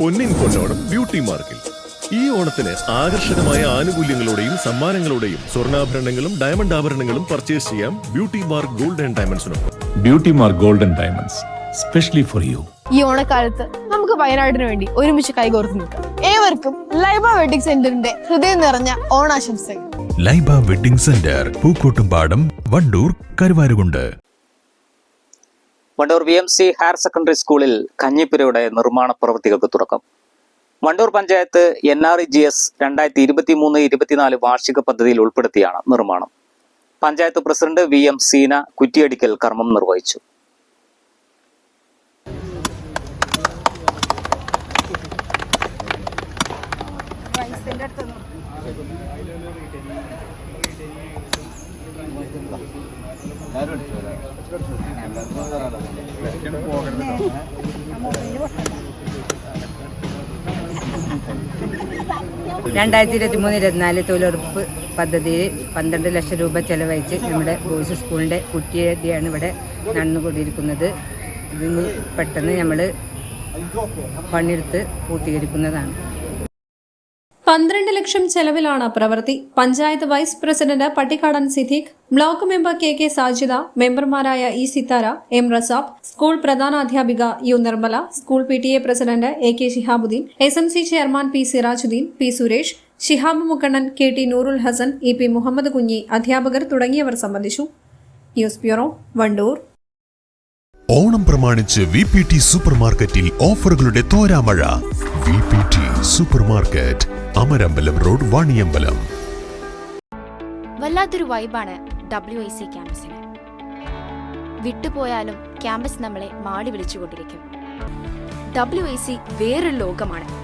പൊന്നിൻ കൊണ്ടോണം ബ്യൂട്ടി മാർക്കിൽ. ഈ ഓണത്തിന് ആകർഷകമായ ആനുകൂല്യങ്ങളോടെയും സമ്മാനങ്ങളോടെയും സ്വർണാഭരണങ്ങളും ഡയമണ്ട് ആഭരണങ്ങളും പർച്ചേസ് ചെയ്യാം beauty mark gold and ഡയമണ്ട്സിനൊപ്പം. Beauty mark golden diamonds specially for you ഈ ഓണക്കാലത്ത് നമുക്ക് വയനാടിന് വേണ്ടി ഒരുമിച്ച് കൈകോർത്ത് നിൽക്കാം. ഏവർക്കും ലൈബ വെഡിങ് സെന്ററിന്റെ ഹൃദയം നിറഞ്ഞ ഓണാശംസകൾ. Laiba wedding centre Pookkottumpadam Wandoor Karuvarakundu. Wandoor V M C higher secondary സ്കൂളിൽ കഞ്ഞിപ്പുരയുടെ നിർമ്മാണ പ്രവൃത്തികൾക്ക് തുടക്കം. Wandoor panchayat N R E G S രണ്ടായിരത്തി ഇരുപത്തി മൂന്ന് ഇരുപത്തിനാല് വാർഷിക പദ്ധതിയിൽ ഉൾപ്പെടുത്തിയാണ് നിർമ്മാണം. Panchayat president V M Seena കുറ്റിയടിക്കൽ കർമ്മം നിർവഹിച്ചു. രണ്ടായിരത്തി ഇരുപത്തി മൂന്ന് ഇരുപത്തിനാല് തൊഴിലുറപ്പ് പദ്ധതിയിൽ പന്ത്രണ്ട് ലക്ഷം രൂപ ചെലവഴിച്ച് നമ്മുടെ ബോയ്സ് സ്കൂളിന്റെ കുറ്റിയടിയാണ് ഇവിടെ നടന്നുകൊണ്ടിരിക്കുന്നത്. ഇതിന് പെട്ടെന്ന് നമ്മൾ പണിയെടുത്ത് പൂർത്തീകരിക്കുന്നതാണ്. പന്ത്രണ്ട് ലക്ഷം ചെലവിലാണ് പ്രവൃത്തി. Panchayat vice president Pattikkadan Siddique block member K K Sajida മെമ്പർമാരായ E Sithara M Rasab school പ്രധാനാധ്യാപിക U Nirmala school P T A president A K Shihabuddin S M C chairman P Sirajuddin P Suresh Shihab Mukkannan K T Noorul Hasan E P Muhammad Kunhi അധ്യാപകർ തുടങ്ങിയവർ സംബന്ധിച്ചു. News bureau Wandoor. Onam പ്രമാണിച്ച് V P T super മാർക്കറ്റിൽ ഓഫറുകളുടെ തോരാമഴ. V P super market Amarambalam road Vaniyambalam. വല്ലാത്തൊരു വൈബാണ് W I C ക്യാമ്പസിന്. വിട്ടുപോയാലും ക്യാമ്പസ് നമ്മളെ മാടി വിളിച്ചുകൊണ്ടിരിക്കും. ഡബ്ല്യു ഐ സി വേറൊരു ലോകമാണ്.